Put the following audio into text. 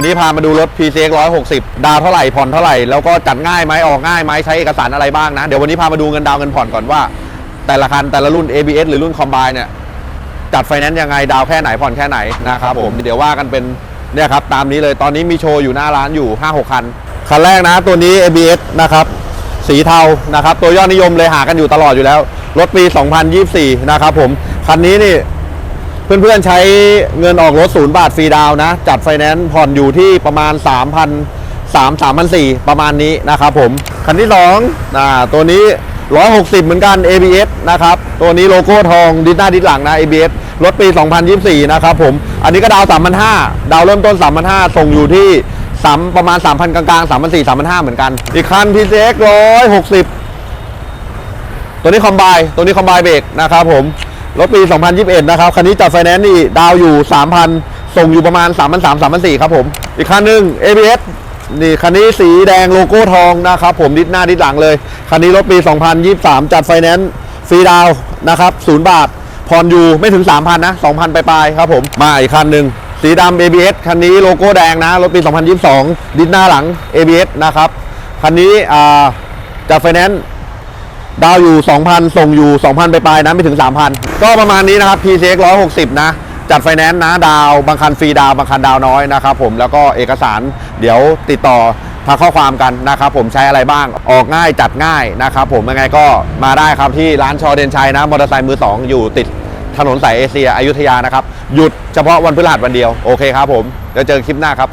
วันนี้พามาดูรถ PCX 160 ดาวเท่าไหร่ผ่อนเท่าไหร่ แล้วก็จัดง่ายไหมออกง่ายไหมใช้เอกสารอะไรบ้างนะ เดี๋ยววันนี้พามาดูเงินดาวเงินผ่อนก่อนว่า แต่ละคันแต่ละรุ่น ABS หรือรุ่นคอมไบเนี่ยจัดไฟแนนซ์ยังไงดาวแค่ไหนผ่อนแค่ไหนนะครับผมเดี๋ยวว่ากันเป็นเนี่ยครับตามนี้เลยตอนนี้มีโชว์อยู่หน้าร้านอยู่ 5-6 คัน คันแรกนะตัวนี้ ABS นะครับสีเทานะครับตัวยอดนิยมเลยหากันอยู่ตลอดอยู่แล้ว รถปี 2024 นะครับผมคันนี้นี่ เพื่อนๆใช้เงินออกรถศูนย์บาทฟรีดาวนะ จัดไฟแนนซ์ผ่อนอยู่ที่ประมาณ 3,000 3 3 0 0ประมาณนี้นะครับผม คันที่2อ่าตัวนี้ 160 เหมือนกัน ABS นะครับ ตัวนี้โลโก้ทองดิสหน้าดิสหลังนะ ABS รถปี 2024 นะครับผม อันนี้ก็ดาว 3,500 ดาวเริ่มต้น 3,500 ส่งอยู่ที่สามประมาณ 3,000 กลางๆ 3,400 3,500 เหมือนกัน อีกคัน PCX 160 ตัวนี้คอมไบตัวนี้คอมไบเบรกนะครับผม รถปี 2021 นะครับ คันนี้จัดไฟแนนซ์นี่ดาวอยู่ 3,000 ส่งอยู่ประมาณ 3,300 3,400ครับผม อีกคันหนึ่ง ABS นี่คันนี้สีแดงโลโก้ทองนะครับผมดิสหน้าดิสหลังเลย คันนี้รถปี 2023 จัดไฟแนนซ์ฟรีดาวนะครับ0บาทผ่อนอยู่ไม่ถึง 3,000 นะ 2,000 ไปลายๆครับผม มาอีกคันหนึ่งสีดำ ABS คันนี้โลโก้แดงนะ รถปี 2022 ดิสหน้าหลัง ABS นะครับ คันนี้อ่าจัดไฟแนนซ์ ดาวอยู่ 2,000 ส่งอยู่ 2,000 ไปปลายๆนะไม่ถึง 3,000 ก็ประมาณนี้นะครับ PCX 160 นะ จัดไฟแนนซ์นะดาว บางคันฟรีดาว บางคันดาวน้อยนะครับผมแล้วก็เอกสารเดี๋ยวติดต่อทางข้อความกันนะครับผมใช้อะไรบ้างออกง่ายจัดง่ายนะครับผมยังไงก็มาได้ครับที่ร้านชอเดนชัยนะมอเตอร์ไซค์มือ 2 อยู่ติดถนนสายเอเชียอยุธยานะครับ หยุดเฉพาะวันพฤหัสวันเดียว โอเคครับผม เดี๋ยวเจอคลิปหน้าครับ